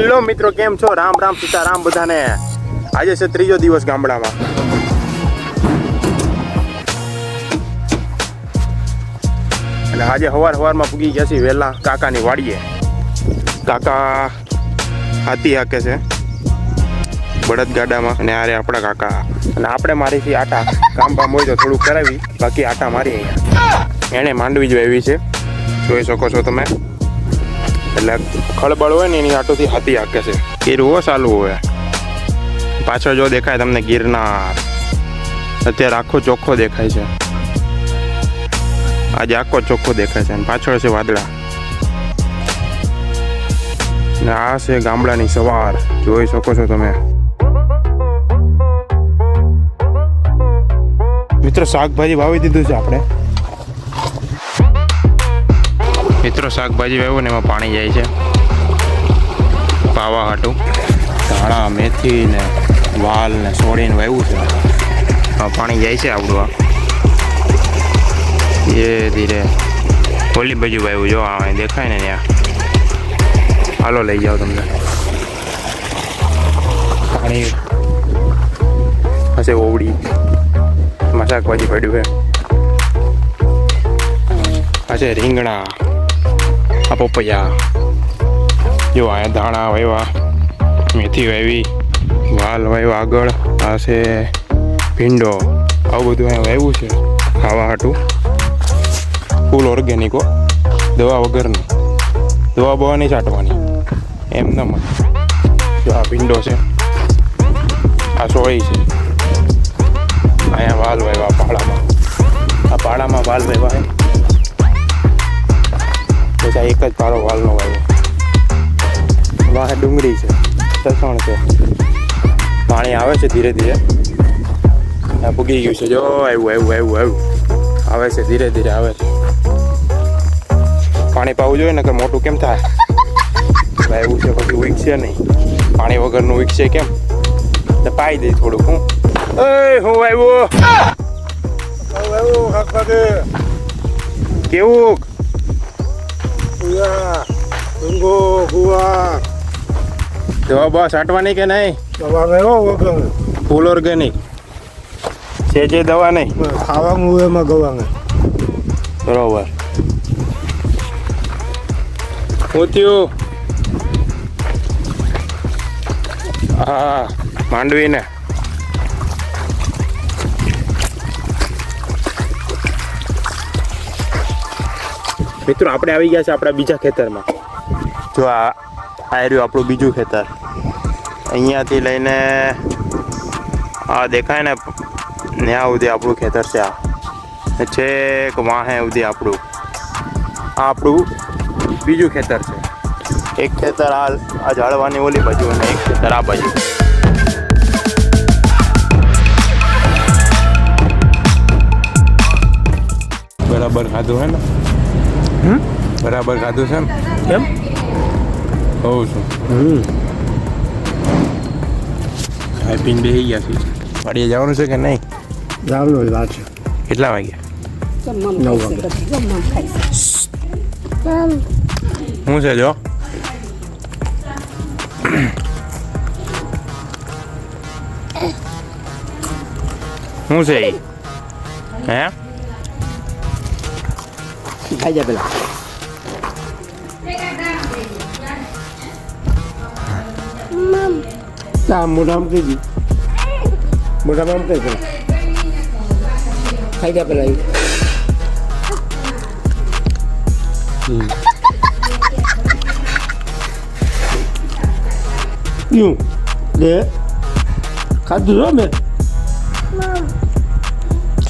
Hello મિત્રો, કેમ છો? રામ રામ સીતારામ બધાને. આજે છે ત્રીજો દિવસ ગામડામાં. અને આજે સવાર સવારમાં પૂગી ગયા છીએ વહેલા કાકાની વાડીએ. કાકા હાથી હાકે છે. બળદ ગાડામાં. અને આરે આપણા કાકા. અને આપણે મારી છીએ આટા. કામ બામ હોય તો થોડુંક કરાવી. બાકી આટા મારી અહીંયા. એણે માંડવી જ વાવી છે. જોઈ શકો છો તમે. એટલે ખળબળ હોય ને એની આટોથી હાથી હાકે છે. ગીર હો ચાલુ હોય. પાછળ જો દેખાય તમને ગિરનાર. અત્યારે આખો ચોખ્ખો દેખાય છે. આજે આખો ચોખ્ખો દેખાય છે અને પાછળ છે વાદળા. ને આ છે ગામડાની સવાર. જોઈ શકો છો તમે. મિત્રો, શાકભાજી વાવી દીધું છે આપણે. મિત્રો શાકભાજી વાવ્યું ને એમાં પાણી જાય છે. પાવા હાટું. ધાણા મેથી ને વાલ ને સોળીને વાવ્યું છે. પાણી જાય છે આવડવા આ. ધીરે ધીરે. ઓલી બાજુ વાવ્યું જો આ દેખાય ને ત્યાં. હાલો લઈ જાઓ તમને. પાણી. હશે ઓવડી. એમાં શાકભાજી પડ્યું છે. હશે રીંગણા. પપૈયા જો અહીંયા ધાણા વાવ્યા, મેથી વાવી, વાલ વાવ્યો આગળ, આ છે ભીંડો. આવું બધું અહીંયા વાવ્યું છે, ખાવા હાટું. ફૂલ ઓર્ગેનિકો દવા વગરની. દવા બવા નહીં છાંટવાની. એમ ન જો આ ભીંડો છે, આ સોળી છે. અહીંયા વાલ વાવ્યા પાડામાં આ પાડામાં વાલ વાવ્યા છે એક જ પારો વાલનો વાવ્યો વાહે ડુંગળી છે લસણ છે. પાણી આવે છે ધીરે ધીરે. પૂગી ગયું છે. જો આવ્યું આવ્યું આવ્યું આવ્યું આવે છે ધીરે ધીરે આવે છે. પાણી પાવું જોઈએ ને કે મોટું કેમ થાય? આવ્યું છે પછી વીકશે નહીં. પાણી વગરનું વીકશે કેમ? તો પાઈ દઈ થોડુંક હું. એ હું આવ્યો. કેવું? ડુંગો દવા બવા છાંટવાની કે નહીં? સવારે એવો ફૂલ ઓર્ગેનિક. છે જે દવા નહીં? ખાવાનું એમાં ગવાને. બરોબર. હું હા માંડવી મિત્રો આપણે આવી ગયા છે આપણા બીજા ખેતરમાં. જો આ આ રહ્યું આપણું બીજું ખેતર. અહીંયાથી લઈને આ દેખાય ને ત્યાં સુધી આપણું ખેતર છે આ. છેક વાહે સુધી આપણું. આ આપણું બીજું ખેતર છે. એક ખેતર આ આ ઝાડવાની ઓલી બાજુ અને એક ખેતર આ બાજુ. બરાબર ખાધું હે ને? બરાબર ખાધું છે એમ? કેમ? હોઉં છું. હમ. ખાઈ પીને બેસી ગયા છે વાડીએ જવાનું છે કે નહીં? જવાનું વાત છે. કેટલા વાગ્યા નવ શું છે જો? શું છે હે? 開じゃべら。তা মোটাম কেজি মোটাম আম কেজি খাই দা পেলাই ইউ দে খাদ্য রমে মাম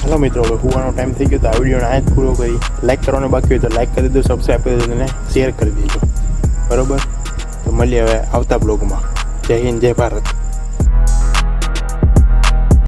ચાલો મિત્રો, હવે હુવાનો ટાઈમ થઈ ગયો તો આ વિડીયોને આ પૂરો કરી. લાઈક કરવાનો બાકી હોય તો લાઈક કરી દેજો સબસ્ક્રાઈબ કરી દેજો અને શેર કરી દેજો. બરોબર? તો મળીએ હવે આવતા બ્લોગમાં જય હિન્દ, જય ભારત.